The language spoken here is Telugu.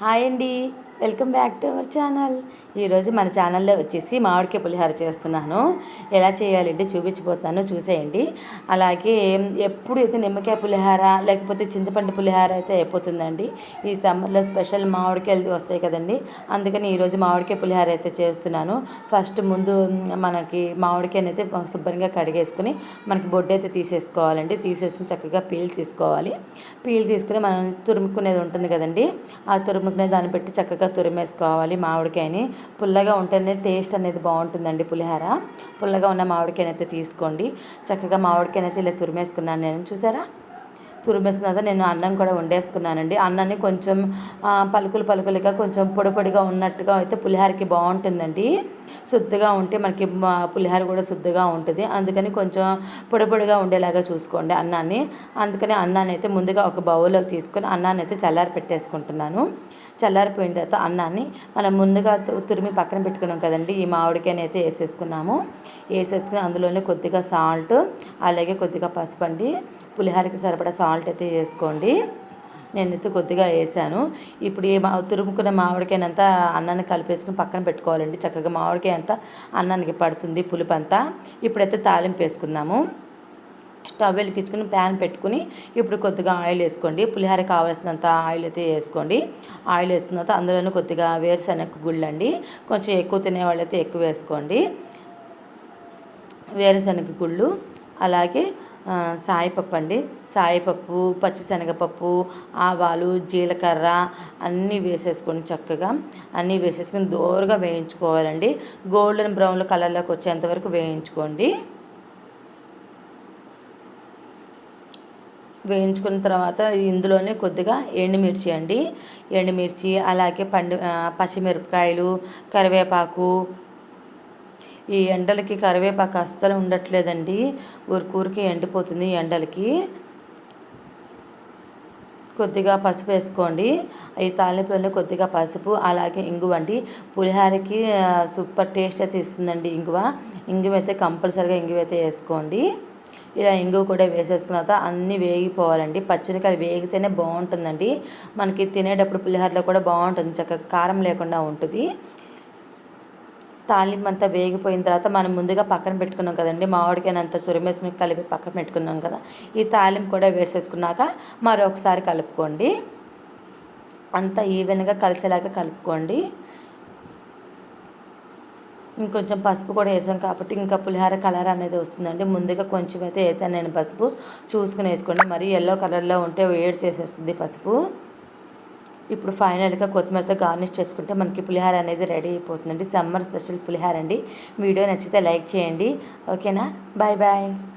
హాయ్ అండి. Welcome back to our channel. ఈరోజు మన ఛానల్లో వచ్చేసి మామిడికాయ పులిహోర చేస్తున్నాను. ఎలా చేయాలంటే చూపించిపోతాను చూసేయండి. అలాగే ఎప్పుడు అయితే నిమ్మకాయ పులిహోర లేకపోతే చింతపండు పులిహోర అయితే అయిపోతుందండి. ఈ సమ్మర్లో స్పెషల్ మామిడికాయలు వస్తాయి కదండి. అందుకని ఈరోజు మామిడికాయ పులిహోర అయితే చేస్తున్నాను. ఫస్ట్ ముందు మనకి మామిడికాయని అయితే శుభ్రంగా కడిగేసుకుని మనకి బొడ్డు అయితే తీసేసుకోవాలండి. తీసేసుకుని చక్కగా పీల్ తీసుకోవాలి. పీల్ తీసుకుని మనం తురుముకునేది ఉంటుంది కదండి. ఆ తురుముకునే దాన్ని పెట్టి చక్కగా తురిమేసుకోవాలి మామిడికాయని. పుల్లగా ఉంటేనే టేస్ట్ అనేది బాగుంటుందండి పులిహోర. పుల్లగా ఉన్న మామిడికాయని అయితే తీసుకోండి. చక్కగా మామిడికాయని అయితే ఇలా తురిమేసుకున్నాను నేను. చూసారా? తురిమేసిన తర్వాత నేను అన్నం కూడా వండేసుకున్నానండి. అన్నాన్ని కొంచెం పలుకులు పలుకులుగా కొంచెం పొడి పొడిగా ఉన్నట్టుగా అయితే పులిహోరకి బాగుంటుందండి. శుద్ధిగా ఉంటే మనకి పులిహోర కూడా శుద్ధిగా ఉంటుంది. అందుకని కొంచెం పొడిపొడిగా ఉండేలాగా చూసుకోండి అన్నాన్ని. అందుకని అన్నాన్ని అయితే ముందుగా ఒక బౌల్లోకి తీసుకొని అన్నాన్ని అయితే చల్లారి పెట్టేసుకుంటున్నాను. చల్లారిపోయిన తర్వాత అన్నాన్ని మనం ముందుగా తు- తురిమి పక్కన పెట్టుకున్నాం కదండి. ఈ మామిడికాయని అయితే వేసేసుకున్నాము. వేసేసుకుని అందులోనే కొద్దిగా సాల్ట్ అలాగే కొద్దిగా పసుపు అండి పులిహోరకి సరిపడా సాల్ట్ అయితే వేసుకోండి. నేనైతే కొద్దిగా వేసాను. ఇప్పుడు ఈ మా తురుముకున్న మామిడికాయనంత అన్నాన్ని కలిపేసుకుని పక్కన పెట్టుకోవాలండి. చక్కగా మామిడికాయ అంతా అన్నానికి పడుతుంది పులుపు అంతా ఇప్పుడైతే తాలింపు వేసుకుందాము. స్టవ్ వెలిగించుకుని ప్యాన్ పెట్టుకుని ఇప్పుడు కొద్దిగా ఆయిల్ వేసుకోండి. పులిహోర కావాల్సినంత ఆయిల్ అయితే వేసుకోండి. ఆయిల్ వేసుకున్న తర్వాత అందులోనే కొద్దిగా వేరుశనగ గుళ్ళండి. కొంచెం ఎక్కువ తినేవాళ్ళైతే ఎక్కువ వేసుకోండి. వేరుశనగ గుళ్ళు అలాగే సాయిపప్పు అండి సాయిపప్పు పచ్చిశనగపప్పు ఆవాలు జీలకర్ర అన్నీ వేసేసుకొని చక్కగా అన్నీ వేసేసుకొని దోరగా వేయించుకోవాలండి. గోల్డెన్ బ్రౌన్ కలర్లోకి వచ్చేంతవరకు వేయించుకోండి. వేయించుకున్న తర్వాత ఇందులోనే కొద్దిగా ఎండుమిర్చి అండి. ఎండుమిర్చి అలాగే పండు పచ్చిమిరపకాయలు కరివేపాకు ఈ ఎండలకి కరివేపాకు అస్సలు ఉండట్లేదండి. ఊరికూరికి ఎండిపోతుంది ఈ ఎండలకి. కొద్దిగా పసుపు వేసుకోండి. ఈ తాలింపులోనే కొద్దిగా పసుపు అలాగే ఇంగువ అండి. పులిహోరకి సూపర్ టేస్ట్ అయితే ఇస్తుందండి ఇంగువ. ఇంగువ అయితే కంపల్సరీగా ఇంగువ అయితే వేసుకోండి. ఇలా ఇంగువ కూడా వేసేసుకున్న తర్వాత అన్నీ వేగిపోవాలండి. పచ్చిమిరకాయలు వేగితేనే బాగుంటుందండి. మనకి తినేటప్పుడు పులిహోరలో కూడా బాగుంటుంది. చక్కగా కారం లేకుండా ఉంటుంది. తాలింపు అంతా వేగిపోయిన తర్వాత మనం ముందుగా పక్కన పెట్టుకున్నాం కదండి మామిడికాయని తురిమేసిన కలిపి పక్కన పెట్టుకున్నాం కదా. ఈ తాలింపు కూడా వేసేసుకున్నాక మరొకసారి కలుపుకోండి. అంతా ఈవెన్గా కలిసేలాగా కలుపుకోండి. ఇంకొంచెం పసుపు కూడా వేసాం కాబట్టి ఇంకా పులిహోర కలర్ అనేది వస్తుందండి. ముందుగా కొంచెం అయితే వేసాను నేను పసుపు. చూసుకుని వేసుకోండి. మరి ఎల్లో కలర్లో ఉంటే వేడి చేసేస్తుంది పసుపు. ఇప్పుడు ఫైనల్గా కొత్తిమీరతో గార్నిష్ చేసుకుంటే మనకి పులిహోర అనేది రెడీ అయిపోతుందండి. సమ్మర్ స్పెషల్ పులిహోర అండి. వీడియో నచ్చితే లైక్ చేయండి. ఓకేనా? Bye bye.